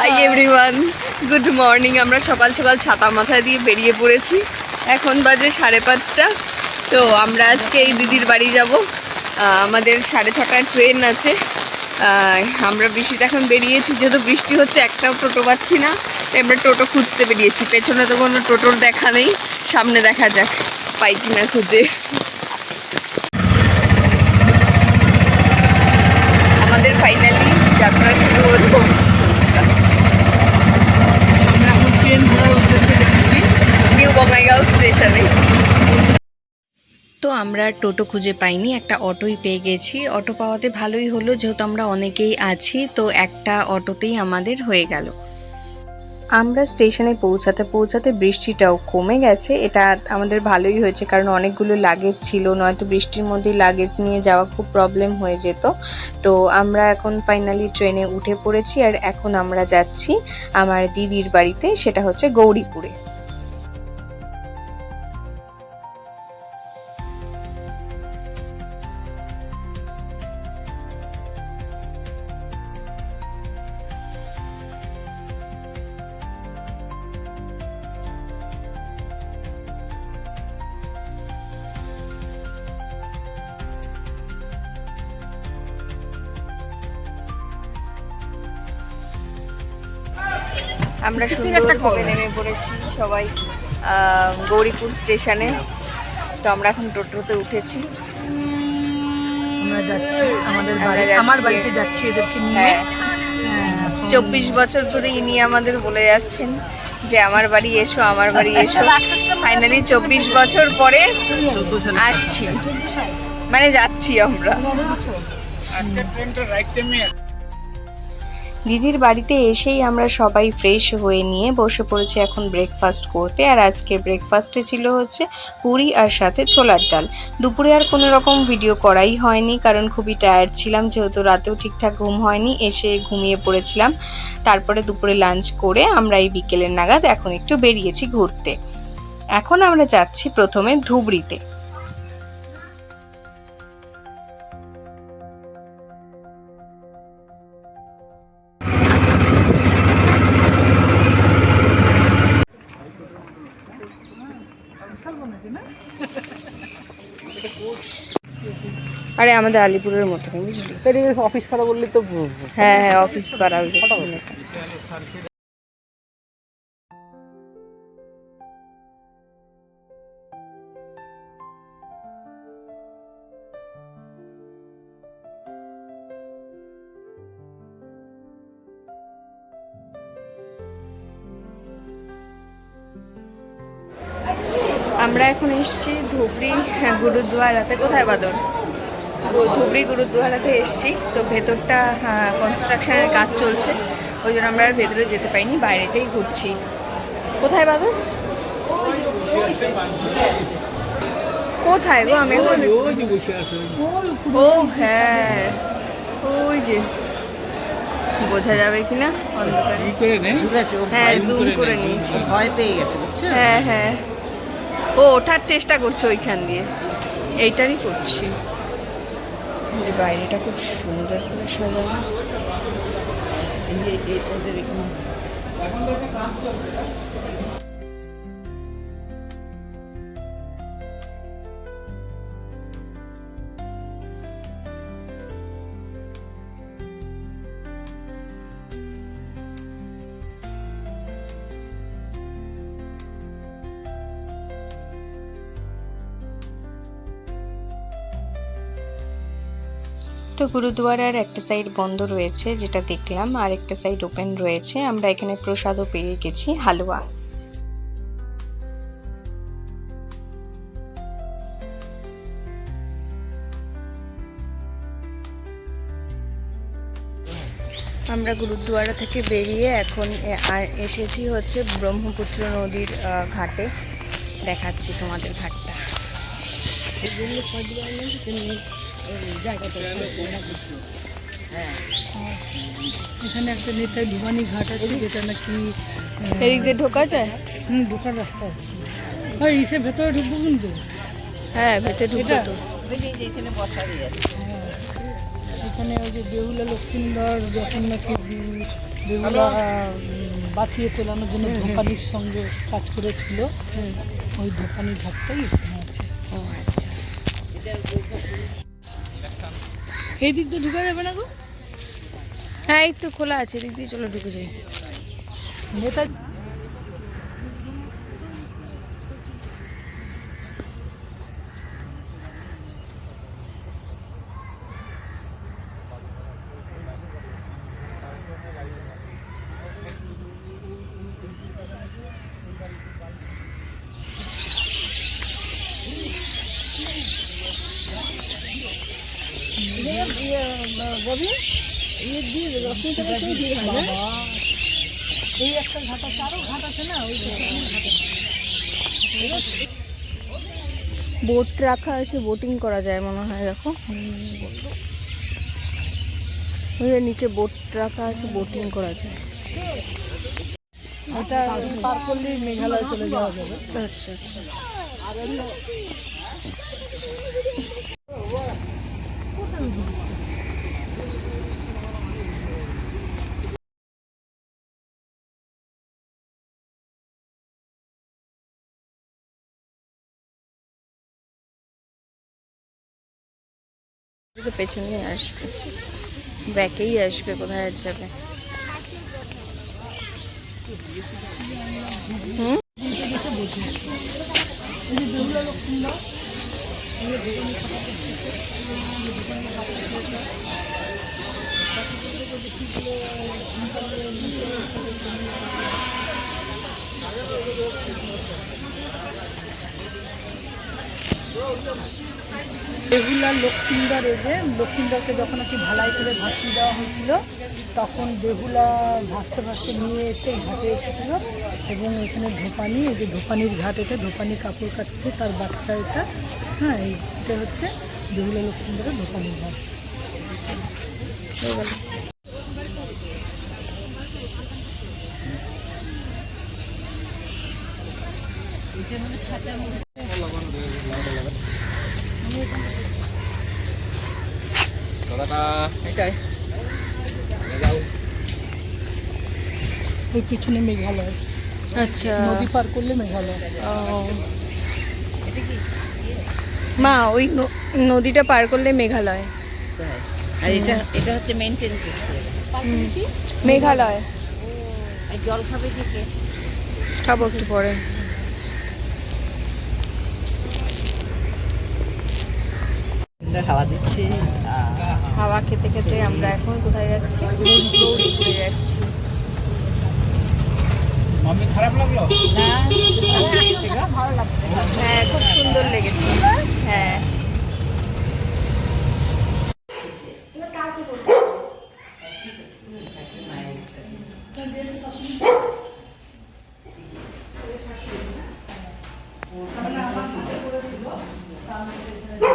Hi everyone good morning আমরা সকাল সকাল ছাতা মাথায় দিয়ে বেরিয়ে পড়েছি। এখন বাজে সাড়ে পাঁচটা। তো আমরা আজকে এই দিদির বাড়ি যাব। আমাদের সাড়ে ছটায় ট্রেন আছে। আমরা বৃষ্টিতে এখন বেরিয়েছি। যেহেতু বৃষ্টি হচ্ছে, একটাও টোটো পাচ্ছি না। তাই আমরা টোটো খুঁজতে বেরিয়েছি। পেছনে তো কোনো টোটোর দেখা নেই। সামনে দেখা যাক, পাই কিনা খুঁজে। আমাদের ফাইনালি যাত্রা শুরু হলো আমরা এখন ট্রেন ধরার উদ্দেশ্যে যাচ্ছি নিউ তো আমরা টোটো খুঁজে পাইনি, একটা অটোই পেয়ে গেছি। অটো পাওয়াতে ভালোই হলো, যেহেতু আমরা অনেকেই আছি, তো একটা অটোতেই আমাদের হয়ে গেল। আমরা স্টেশনে পৌঁছাতে পৌঁছাতে বৃষ্টিটাও কমে গেছে। এটা আমাদের ভালোই হয়েছে, কারণ অনেকগুলো লাগেজ ছিল, নয়তো বৃষ্টির মধ্যেই লাগেজ নিয়ে যাওয়া খুব প্রবলেম হয়ে যেত। তো আমরা এখন ফাইনালি ট্রেনে উঠে পড়েছি, আর এখন আমরা যাচ্ছি আমার দিদির বাড়িতে, সেটা হচ্ছে গৌরীপুরে। আমরা সুন্দর সুন্দরভাবে নেমে পড়েছি সবাই গৌরীপুর স্টেশনে। তো আমরা এখন টোটোতে উঠেছি। আমরা যাচ্ছি আমাদের বাড়ি আমার বাড়িতে যাচ্ছি এদেরকে নিয়ে। হ্যাঁ। হ্যাঁ, চব্বিশ বছর ধরে ইনি আমাদের বলে যাচ্ছেন যে আমার বাড়ি এসো আমার বাড়ি এসো। ফাইনালি চব্বিশ বছর পরে আসছি। মানে যাচ্ছি আমরা। দিদির বাড়িতে এসেই আমরা সবাই ফ্রেশ হয়ে নিয়ে বসে পড়েছি এখন ব্রেকফাস্ট করতে। আর আজকের ব্রেকফাস্টে ছিল হচ্ছে পুরি আর সাথে ছোলার ডাল। দুপুরে আর কোনো রকম ভিডিও করাই হয়নি, কারণ খুবই টায়ার্ড ছিলাম, যেহেতু রাতেও ঠিকঠাক ঘুম হয়নি, এসে ঘুমিয়ে পড়েছিলাম। তারপরে দুপুরে লাঞ্চ করে আমরা এই বিকেলের নাগাদ এখন একটু বেরিয়েছি ঘুরতে। এখন আমরা যাচ্ছি প্রথমে ধুবড়িতে। আরে আমাদের আলিপুরের মতো বুঝলি? অফিস করা বললি তো হ্যাঁ হ্যাঁ অফিস পাড়া। আমরা এখন এসেছি ধুবড়ি হ্যাঁ, গুরুদুয়ারাতে। কোথায় বাদর? ধুবড়ি গুরুদুয়ারাতে এসেছি। তো ভেতরটা কনস্ট্রাকশনের কাজ চলছে। ওই জন্য আমরা আর ভেতরে যেতে পারিনি বাইরেটাই ঘুরছি। কোথায় বাবু? কোথায় গো? আমি ও হ্যাঁ। ওই যে। বোঝা যাবে কিনা? অন্ধকারে। হ্যাঁ জুম করে নিয়েছি। ভয় পেয়ে গেছে বুঝছ? হ্যাঁ হ্যাঁ। ও ওঠার চেষ্টা করছে ওইখান দিয়ে। এইটারই করছি। যে বাইরেটা খুব সুন্দর করে সাজানো। তো গুরুদুয়ারার একটা সাইড বন্ধ রয়েছে, যেটা দেখলাম, আর একটা সাইড ওপেন রয়েছে, আমরা এখানে প্রসাদও পেয়ে গেছি, হালুয়া। আমরা গুরুদুয়ারা থেকে বেরিয়ে এখন এসেছি হচ্ছে ব্রহ্মপুত্র নদীর ঘাটে। দেখাচ্ছি তোমাদের ঘাটটা। এখানে একটা নেতায় ধুবানি ঘাট আছে যেটা নাকি এদিক দিয়ে ঢোকা যায়? হুম ঢোকার রাস্তা আছে ওই ইসে ভেতরে ঢুকবো কিন্তু হ্যাঁ ভেতরে ঢুকবো তো। এখানে ওই যে বেহুলা লক্ষ্মীন্দর যখন নাকি বেহুলা বাঁচিয়ে তোলানোর জন্য ধোপানির সঙ্গে কাজ করেছিল ওই ধোপানি ঘাটটাই এখানে আছে। ও আচ্ছা। এই দিক দিয়ে ঢুকে যাবে না গো? হ্যাঁ এই তো খোলা আছে এদিক দিয়ে চলো ঢুকে যাই। নেতা বাবা, এই একটা ঘাট আছে আরও ঘাট আছে না? ওই বোট রাখা আছে বোটিং করা যায় মনে হয় দেখো। ওই নিচে বোট রাখা আছে বোটিং করা যায়। এটা পার করলেই মেঘালয় চলে যাওয়া যাবে। আচ্ছা আচ্ছা। তো পেছনেই আসবে। ব্যাকেই আসবে কোথায় আর যাবে। হুম? বেহুলা লক্ষ্মীন্দর এসে লক্ষ্মীন্দরকে যখন নাকি ভালাই করে ভাসি দেওয়া হয়েছিল, তখন দেহুলা ভাসতে ভাসতে নিয়ে এসে ঘাটে এসেছিল এবং এখানে ধোপানি, এই যে ধোপানির ঘাট এটা, ধোপানি কাপড় কাটছে তার বাচ্চা এটা। হ্যাঁ এইটা হচ্ছে দেহুলা লক্ষ্মীন্দরের ধোপানির ঘাট। হয়ে গেল ওই পিছনে মেঘালয়। আচ্ছা। নদী পার করলে মেঘালয়। মা ওই নদীটা পার করলে মেঘালয়। আর এটা এটা হচ্ছে মেনটেন মেঘালয়। আর জল খাবে থেকে খাব একটু পরে। হাওয়া দিচ্ছে। হাওয়া খেতে খেতে আমরা এখন কোথায় যাচ্ছি? ঘুরে যাচ্ছি হ্যাঁ খুব সুন্দর লেগেছে। হ্যাঁ। আমার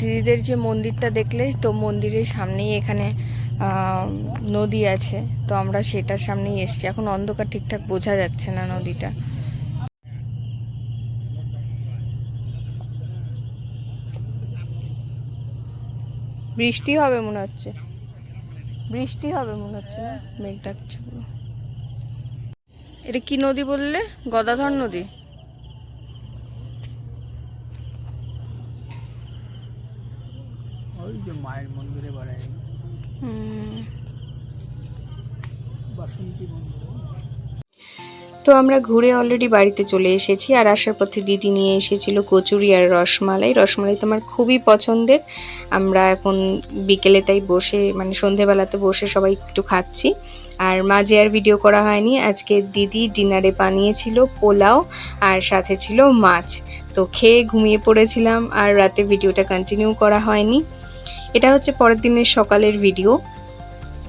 দিদিদের যে মন্দিরটা দেখলে, তো মন্দিরের সামনেই এখানে নদী আছে। তো আমরা সেটার সামনেই এসছি। এখন অন্ধকার ঠিকঠাক বোঝা যাচ্ছে না নদীটা। বৃষ্টি হবে মনে হচ্ছে। বৃষ্টি হবে মনে হচ্ছে না? মেঘ ডাকছে এটা কি নদী বললে? গদাধর নদী ওই যে মায়ের মন্দিরে বাড়ায়। বাসন্তী মন্দির। তো আমরা ঘুরে অলরেডি বাড়িতে চলে এসেছি আর আসার পথে দিদি নিয়ে এসেছিল কচুরি আর রসমালাই। রসমালাই তো আমার খুবই পছন্দের। আমরা এখন বিকেলে তাই বসে মানে সন্ধেবেলাতে বসে সবাই একটু খাচ্ছি। আর মাঝে আর ভিডিও করা হয়নি। আজকে দিদি ডিনারে বানিয়েছিল পোলাও আর সাথে ছিল মাছ। তো খেয়ে ঘুমিয়ে পড়েছিলাম আর রাতে ভিডিওটা কন্টিনিউ করা হয়নি। এটা হচ্ছে পরের দিনের সকালের ভিডিও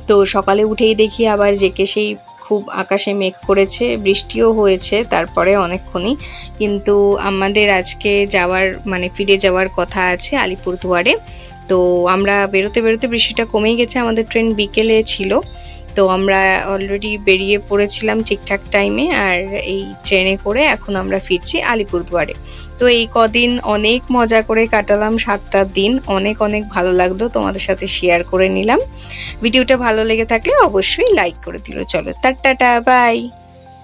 তো সকালে উঠেই দেখি আবার জেকে সেই খুব আকাশে মেঘ করেছে, বৃষ্টিও হয়েছে তারপরে অনেকক্ষণই। কিন্তু আমাদের আজকে যাওয়ার মানে ফিরে যাওয়ার কথা আছে আলিপুরদুয়ারে। তো আমরা বেরোতে বেরোতে বৃষ্টিটা কমেই গেছে, আমাদের ট্রেন বিকেলে ছিল। তো আমরা অলরেডি বেরিয়ে পড়েছিলাম ঠিকঠাক টাইমে আর এই ট্রেনে করে এখন আমরা ফিরছি আলিপুরদুয়ারে। তো এই কদিন অনেক মজা করে কাটালাম, সাতটা দিন। অনেক অনেক ভালো লাগল তোমাদের সাথে শেয়ার করে নিলাম। ভিডিওটা ভালো লেগে থাকলে অবশ্যই লাইক করে দিল। চলো টাটা বাই